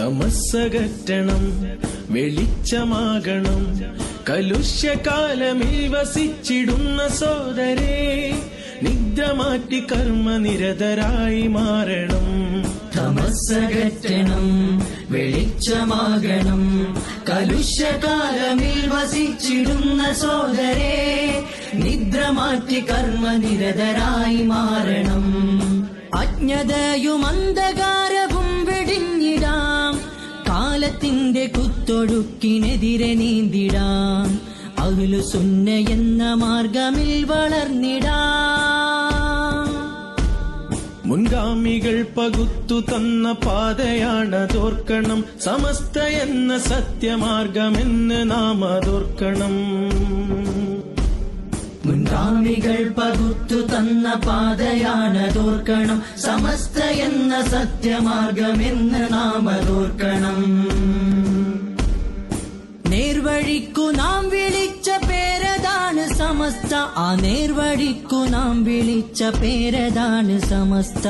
തമസ്സകറ്റണം വെളിച്ചമാകണം കലുഷ്യകാലമിൽ വസിച്ചിടുന്ന സോദരേ നിദ്ര മാറ്റി കർമ്മനിരതരായി മാറണം. തമസ്സകറ്റണം വെളിച്ചമാകണം കലുഷ്യകാലമിൽ വസിച്ചിടുന്ന സോദരേ നിദ്ര മാറ്റി കർമ്മനിരതരായി മാറണം. അജ്ഞതയും അന്ധകാരവും വെടിഞ്ഞിടാം കാലത്തിന്റെ കുത്തൊഴുക്കിനെതിരെ നീന്തിടാം. അഹ്ലു സുന്ന എന്ന മാർഗമിൽ വളർന്നിടാം. മുൻഗാമികൾ പകുത്തു തന്ന പാതയാണ് തോർക്കണം സമസ്ത എന്ന സത്യമാർഗമെന്ന് നാം അതോർക്കണം. മുൻഗാമികൾ പകുത്തു തന്ന പാതയാണതോർക്കണം സമസ്ത എന്ന സത്യമാർഗമെന്ന് നാം അതോർക്കണം നേർവഴിക്കു നാം വിളിച്ച പേരതാണ് സമസ്ത. ആ നേർവഴിക്കു നാം വിളിച്ച പേരതാണ് സമസ്ത.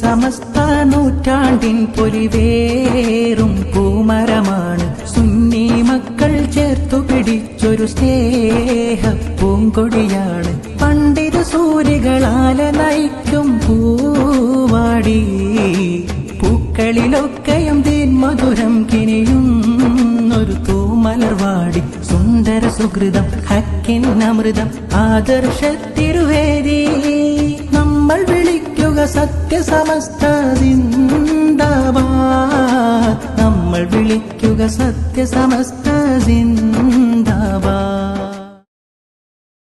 സമസ്ത നൂറ്റാണ്ടിൻ പൊലിവേറും പിടിച്ചൊരു സ്നേഹ പൂങ്കൊടിയാണ് പണ്ടിത് സൂര്യകളാല നയിക്കും പൂവാടി. പൂക്കളിലൊക്കെയും തീൻ മധുരം കിനിയുന്നൊരു തൂമലർവാടി സുന്ദര സുഹൃതം ഹക്കിൻ അമൃതം ആദർശത്തിരുവേദി. നമ്മൾ വിളിക്കുക സത്യസമസ്ത നമ്മൾ വിളിക്കുക സത്യസമസ്ത സിന്ദാബാ